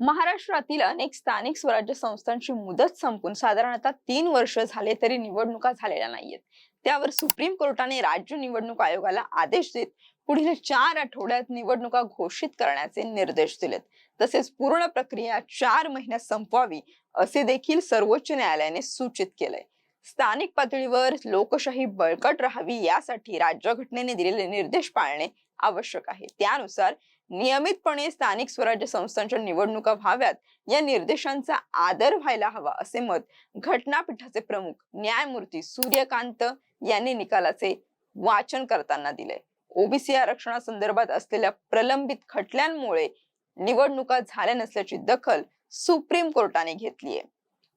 महाराष्ट्रातील अनेक स्थानिक स्वराज्य संस्थांची मुदत संपून साधारणतः तीन वर्ष झाले तरी निवडणुका झालेल्या नाहीयेत. त्यावर सुप्रीम कोर्टाने राज्य निवडणूक आयोगाला आदेश देत पुढील चार आठवड्यात निवडणुका घोषित करण्याचे निर्देश दिलेत. तसेच पूर्ण प्रक्रिया चार महिन्यात संपवावी असे देखील सर्वोच्च न्यायालयाने सूचित केलंय. स्थानिक पातळीवर लोकशाही बळकट राहावी यासाठी राज्यघटनेने दिलेले निर्देश पाळणे आवश्यक आहे. त्यानुसार नियमितपणे स्थानिक स्वराज्य संस्थांच्या निवडणुका व्हाव्यात या निर्देशांचा आदर व्हायला हवा असे मत घटनापीठाचे प्रमुख न्यायमूर्ती सूर्यकांत यांनी निकालाचे वाचन करताना दिले. ओबीसी आरक्षणासंदर्भात असलेल्या प्रलंबित खटल्यांमुळे निवडणुका झाल्या नसल्याची दखल सुप्रीम कोर्टाने घेतली आहे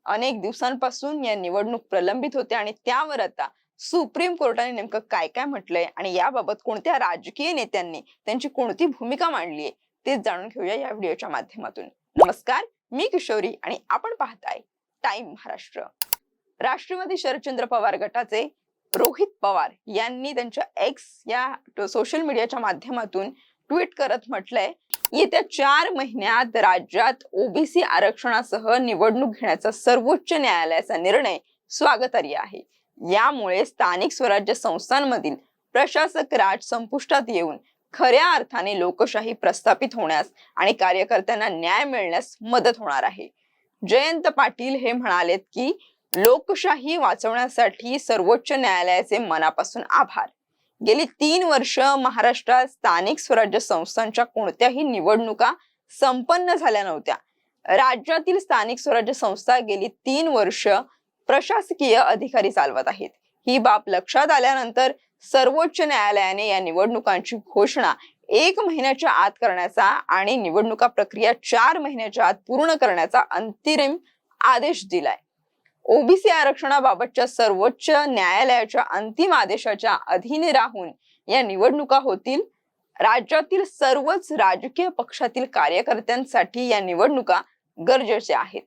अनेक दिवसांपासून या निवडणूक प्रलंबित होत्या आणि त्यावर आता सुप्रीम कोर्टाने नेमकं काय काय म्हटलंय आणि याबाबत कोणत्या राजकीय नेत्यांनी त्यांची कोणती भूमिका मांडली आहे ते जाणून घेऊया या व्हिडिओच्या माध्यमातून. नमस्कार मी किशोरी आणि आपण पाहताय टाइम महाराष्ट्र. राष्ट्रवादी शरदचंद्र पवार गटाचे रोहित पवार यांनी त्यांच्या एक्स या सोशल मीडियाच्या माध्यमातून ट्विट करत म्हटलंय येत्या चार महिन्यात राज्यात ओबीसी आरक्षणासह निवडणूक घेण्याचा सर्वोच्च न्यायालयाचा निर्णय स्वागतार्ह आहे. यामुळे स्थानिक स्वराज्य संस्थांमधील प्रशासक राज संपुष्टात येऊन खऱ्या अर्थाने लोकशाही प्रस्थापित होण्यास आणि कार्यकर्त्यांना न्याय मिळण्यास मदत होणार आहे. जयंत पाटील हे म्हणालेत की लोकशाही वाचवण्यासाठी सर्वोच्च न्यायालयाचे मनापासून आभार. गेली तीन वर्ष महाराष्ट्रात स्थानिक स्वराज्य संस्थांच्या कोणत्याही निवडणुका संपन्न झाल्या नव्हत्या. राज्यातील स्थानिक स्वराज्य संस्था गेली तीन वर्ष प्रशासकीय अधिकारी चालवत आहेत. ही बाब लक्षात आल्यानंतर सर्वोच्च न्यायालयाने या निवडणुकांची घोषणा एक महिन्याच्या आत करण्याचा आणि निवडणुका प्रक्रिया चार महिन्याच्या आत पूर्ण करण्याचा अंतिम आदेश दिलाय. ओबीसी आरक्षणाबाबतच्या सर्वोच्च न्यायालयाच्या अंतिम आदेशाच्या अधीन राहून या निवडणुका होतील. राज्यातील सर्वच राजकीय पक्षातील कार्यकर्त्यांसाठी या निवडणुका गरजेच्या आहेत.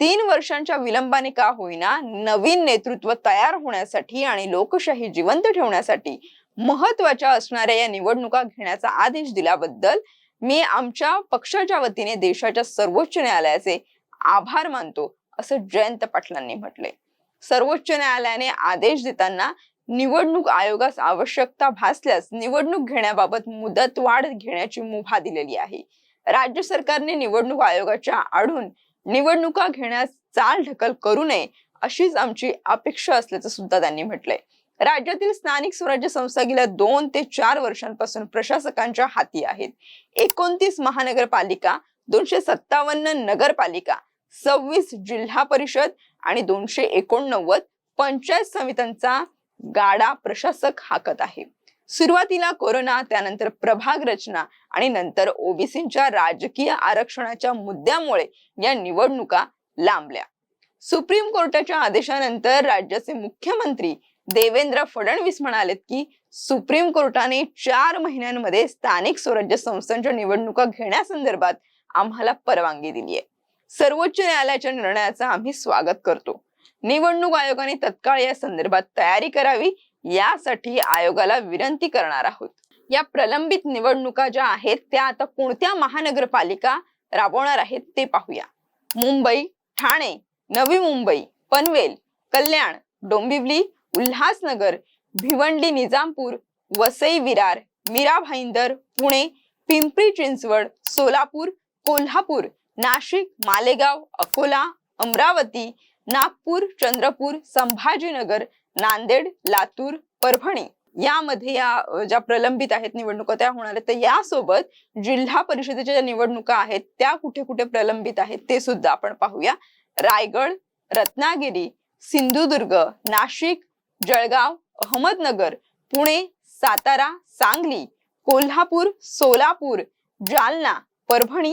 तीन वर्षांच्या विलंबाने का होईना नवीन नेतृत्व तयार होण्यासाठी आणि लोकशाही जिवंत ठेवण्यासाठी महत्त्वाच्या असणाऱ्या या निवडणुका घेण्याचा आदेश दिल्याबद्दल मी आमच्या पक्षाच्या वतीने देशाच्या सर्वोच्च न्यायालयाचे आभार मानतो असं जयंत पाटलांनी म्हटले सर्वोच्च न्यायालयाने आदेश देताना निवडणूक आयोगास आवश्यकता भासल्यास निवडणूक घेण्याबाबत मुदतवाढ घेण्याची मुभा दिलेली आहे. राज्य सरकारने निवडणूक आयोगाच्या आढून निवडणुका घेण्यास चाल ढकल करू नये अशीच आमची अपेक्षा असल्याचं सुद्धा त्यांनी म्हटलंय. राज्यातील स्थानिक स्वराज्य संस्था गेल्या दोन ते चार वर्षांपासून प्रशासकांच्या हाती आहेत. एकोणतीस महानगरपालिका दोनशे सत्तावन्न नगरपालिका सव्वीस जिल्हा परिषद आणि दोनशे एकोणनव्वद पंचायत समित्यांचा गाडा प्रशासक हाकत आहे. सुरुवातीला कोरोना त्यानंतर प्रभाग रचना आणि नंतर ओबीसींच्या राजकीय आरक्षणाच्या मुद्द्यामुळे या निवडणुका लांबल्या. सुप्रीम कोर्टाच्या आदेशानंतर राज्याचे मुख्यमंत्री देवेंद्र फडणवीस म्हणालेत की सुप्रीम कोर्टाने चार महिन्यांमध्ये स्थानिक स्वराज्य संस्थांच्या निवडणुका घेण्यासंदर्भात आम्हाला परवानगी दिली आहे. सर्वोच्च न्यायालयाच्या निर्णयाचं आम्ही स्वागत करतो. निवडणूक आयोगाने तत्काळ या संदर्भात तयारी करावी यासाठी आयोगाला विनंती करणार आहोत. या प्रलंबित निवडणुका ज्या आहेत त्या आता कोणत्या महानगरपालिका राबवणार आहेत ते पाहूया. मुंबई ठाणे नवी मुंबई पनवेल कल्याण डोंबिवली उल्हासनगर भिवंडी निजामपूर वसई विरार मीरा भाईंदर पुणे पिंपरी चिंचवड सोलापूर कोल्हापूर नाशिक मालेगाव अकोला अमरावती नागपूर चंद्रपूर संभाजीनगर नांदेड लातूर परभणी यामध्ये या ज्या प्रलंबित आहेत निवडणुका त्या होणार आहेत. तर यासोबत जिल्हा परिषदेच्या ज्या निवडणुका आहेत त्या कुठे कुठे प्रलंबित आहेत ते सुद्धा आपण पाहूया. रायगड रत्नागिरी सिंधुदुर्ग नाशिक जळगाव अहमदनगर पुणे सातारा सांगली कोल्हापूर सोलापूर जालना परभणी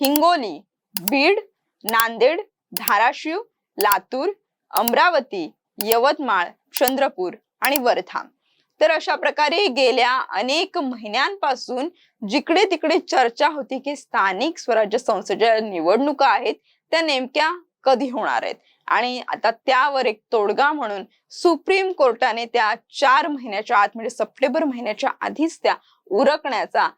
हिंगोली बीड नांदेड धाराशिव लातूर अमरावती यवतमाळ चंद्रपूर आणि वर्धा. तर अशा प्रकारे गेल्या अनेक महिन्यांपासून जिकडे तिकडे चर्चा होती की स्थानिक स्वराज्य संस्थेच्या निवडणुका आहेत त्या नेमक्या कधी होणार आहेत? आणि आता त्यावर एक तोडगा म्हणून सुप्रीम कोर्टाने त्या चार महिन्याच्या आत म्हणजे सप्टेंबर महिन्याच्या आधीच त्या उरकण्याचा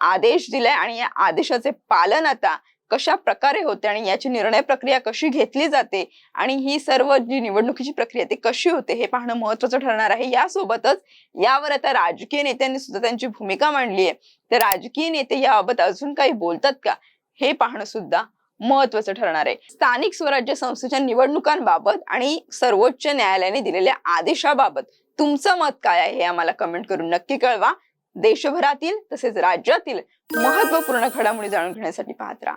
आदेश दिलाय. आणि या आदेशाचे पालन आता कशा प्रकारे होते आणि याची निर्णय प्रक्रिया कशी घेतली जाते आणि ही सर्व जी निवडणुकीची प्रक्रिया ती कशी होते हे पाहणं महत्वाचं ठरणार आहे. यासोबतच यावर आता राजकीय नेत्यांनी सुद्धा त्यांची भूमिका मांडली आहे. तर राजकीय नेते याबाबत अजून काही बोलतात का? हे पाहणं सुद्धा महत्वाचं ठरणार आहे. स्थानिक स्वराज्य संस्थेच्या निवडणुकांबाबत आणि सर्वोच्च न्यायालयाने दिलेल्या आदेशाबाबत तुमचं मत काय आहे हे आम्हाला कमेंट करून नक्की कळवा. देशभरातील तसेच राज्यातील महत्त्वपूर्ण घडामोडी जाणून घेण्यासाठी पाहत राहा.